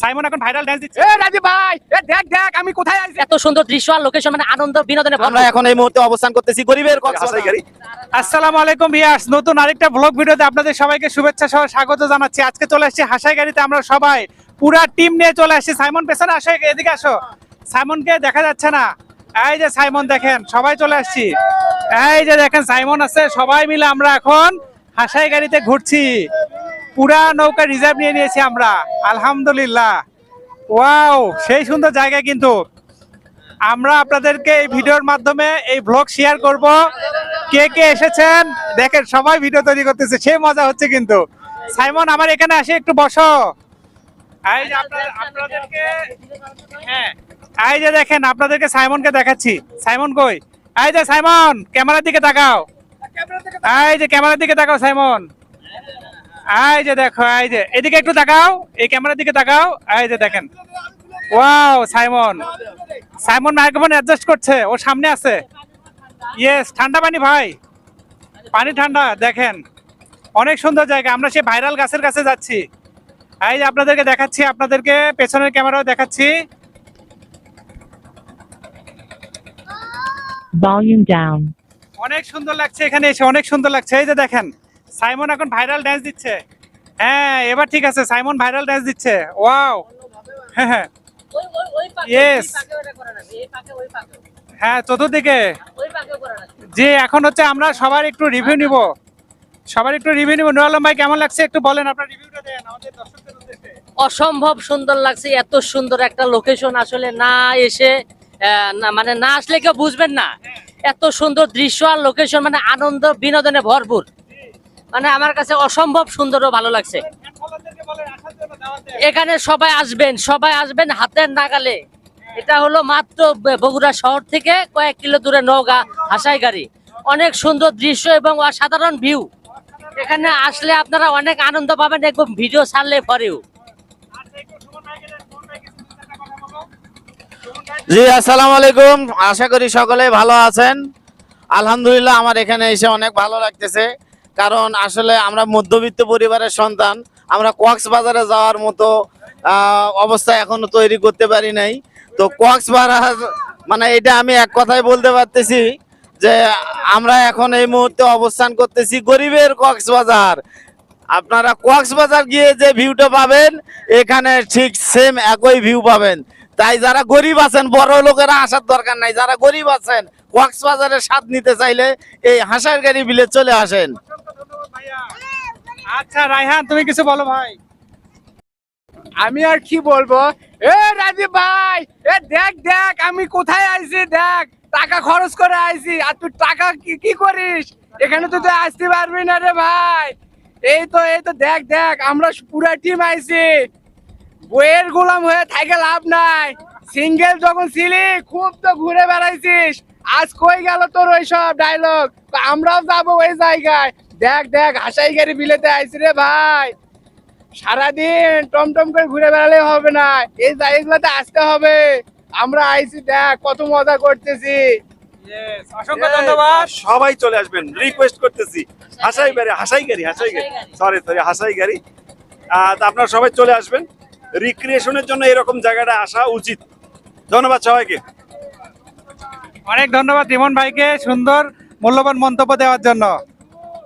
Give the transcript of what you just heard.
Simon এখন viral dance দিচ্ছে। এ রাজীব ভাই এ দেখ দেখ আমি কোথায় আছি? এত সুন্দর দৃশ্য আর লোকেশন মানে আনন্দ বিনোদনে আমরা এখন এই মুহূর্তে অবস্থান করতেছি গরিবের কক্সবাজার। আসসালামু আলাইকুম ভিউয়ার্স নতুন আরেকটা ব্লগ ভিডিওতে আপনাদের সবাইকে শুভেচ্ছা সহ স্বাগত জানাচ্ছি। আজকে চলে আসছি হাসাই গাড়িতে আমরা সবাই পুরা টিম নিয়ে চলে আসছি। সাইমন পেছনে আসো এদিকে আসো। সাইমনকে দেখা যাচ্ছে না। এই যে সাইমন দেখেন সবাই চলে আসছি। এই যে দেখেন সাইমন আছে সবাই মিলে আমরা এখন হাসাই গাড়িতে ঘুরছি। পুরা নৌকা রিজার্ভ নিয়ে নিয়েছি আমরা। আলহামদুলিল্লাহ। ওয়াও সেই সুন্দর জায়গা কিন্তু। আমরা আপনাদেরকে এই ভিডিওর মাধ্যমে এই ব্লগ শেয়ার করব। কে কে এসেছেন? দেখেন, সবাই ভিডিও তৈরি করতেছে। সে মজা হচ্ছে কিন্তু। সাইমন, আমার এখানে আসে, একটু বসো। আপনাদেরকে হ্যাঁ। এই যে দেখেন, আপনাদেরকে সাইমনকে দেখাচ্ছি। সাইমন কই? এই যে সাইমন, ক্যামেরার দিকে তাকাও। এই যে ক্যামেরার দিকে তাকাও, সাইমন। এই যে দেখো এই যে এদিকে একটু তাকাও এই ক্যামেরার দিকে তাকাও এই যে দেখেন। Wow Simon. Simon microphone adjust করছে ও সামনে আছে। ইয়েস ঠান্ডা পানি ভাই। পানি ঠান্ডা দেখেন। অনেক সুন্দর জায়গা আমরা সেই ভাইরাল গাছের কাছে যাচ্ছি। এই যে আপনাদেরকে দেখাচ্ছি আপনাদেরকে পেছনের ক্যামেরাও দেখাচ্ছি। Volume down. অনেক সুন্দর লাগছে এখানে এসে অনেক সুন্দর লাগছে। এই যে দেখেন সাইমন এখন ভাইরাল ড্যান্স দিচ্ছে। হ্যাঁ এবার ঠিক আছে সাইমন ভাইরাল ড্যান্স দিচ্ছে। ওয়াও হ্যাঁ হ্যাঁ. হ্যাঁ চতুর্দিকে। জি এখন হচ্ছে আমরা সবার একটু রিভিউ নিব। সবার একটু রিভিউ নিব। নুর আলম ভাই কেমন লাগছে? একটু বলেন আপনার রিভিউটা দেন আমাদের দর্শকদের উদ্দেশ্যে। অসম্ভব সুন্দর লাগছে এত সুন্দর একটা লোকেশন আসলে না এসে আহ, না মানে না আসলে কেউ বুঝবেন না। এত সুন্দর দৃশ্য আর লোকেশন মানে আনন্দ বিনোদনে ভরপুর। মানে আমার কাছে অসম্ভব সুন্দর ও ভালো লাগছে। এখানে সবাই আসবেন সবাই আসবেন হাতের নাগালে। এটা হলো মাত্র বগুড়া শহর থেকে কয়েক কিলো দূরে নওগাঁ হাসাই গাড়ি। অনেক সুন্দর দৃশ্য এবং অসাধারণ ভিউ। এখানে আসলে আপনারা অনেক আনন্দ পাবেন একদম ভিডিও ছাড়লে পরেও। জি, আসসালামু আলাইকুম। আশা করি সকলে ভালো আছেন। আলহামদুলিল্লাহ, আমার এখানে এসে অনেক ভালো লাগতেছে। কারণ আসলে আমরা মধ্যবিত্ত পরিবারের সন্তান, আমরা কক্সবাজারে যাওয়ার মতো অবস্থা এখনও তৈরি করতে পারি নাই। তো কক্সবাজার মানে এটা আমি এক কথায় বলতে পারতেছি যে আমরা এখন এই মুহূর্তে অবস্থান করতেছি গরিবের কক্সবাজার। আপনারা কক্সবাজার গিয়ে যে ভিউটা পাবেন, এখানে ঠিক সেম একই ভিউ পাবেন। তাই যারা গরিব আছেন, বড় লোকেরা আসার দরকার নাই। যারা গরিব আছেন, কক্সবাজারের স্বাদ নিতে চাইলে এই হাসার গাড়ি বিলে চলে আসেন। আচ্ছা রায়হান, তুমি কিছু বলো ভাই। আমি আর কি বলব? এ, রাজীব ভাই, এ, দেখ দেখ, আমি কোথায় আইছি, দেখ, টাকা খরচ করে আইছি, আর তুই টাকা কি করিস? এখানে তো তুই আসতে পারবি না রে ভাই। এই তো এই তো, দেখ দেখ, আমরা পুরা টিম আইছি। বইয়ের গোলাম হয়ে থাকে লাভ নাই। সিঙ্গেল যখন ছিলি, খুব তো ঘুরে বেড়াইছিস। আজ কই গেল তোর ওই সব ডায়লগ আমরাও যাব ওই জায়গায়। দেখ দেখ হাসাই গাড়ি বিলেতে আইছি রে ভাই। সারাদিন টমটম করে ঘুরে বেড়ালে হবে না। এই জায়গাগুলোতে আসতে হবে। আমরা আইছি দেখ কত মজা করতেছি। অসংখ্য ধন্যবাদ। সবাই চলে আসবেন। রিকোয়েস্ট করতেছি। হাসাই গাড়ি হাসাই গাড়ি হাসাই গাড়ি। সরি সরি হাসাই গাড়ি। আপনারা সবাই চলে আসবেন। রিক্রিয়েশনের জন্য এরকম জায়গাটা আসা উচিত। ধন্যবাদ সবাইকে। অনেক ধন্যবাদ ইমন ভাইকে সুন্দর মূল্যবান মন্তব্য দেওয়ার জন্য।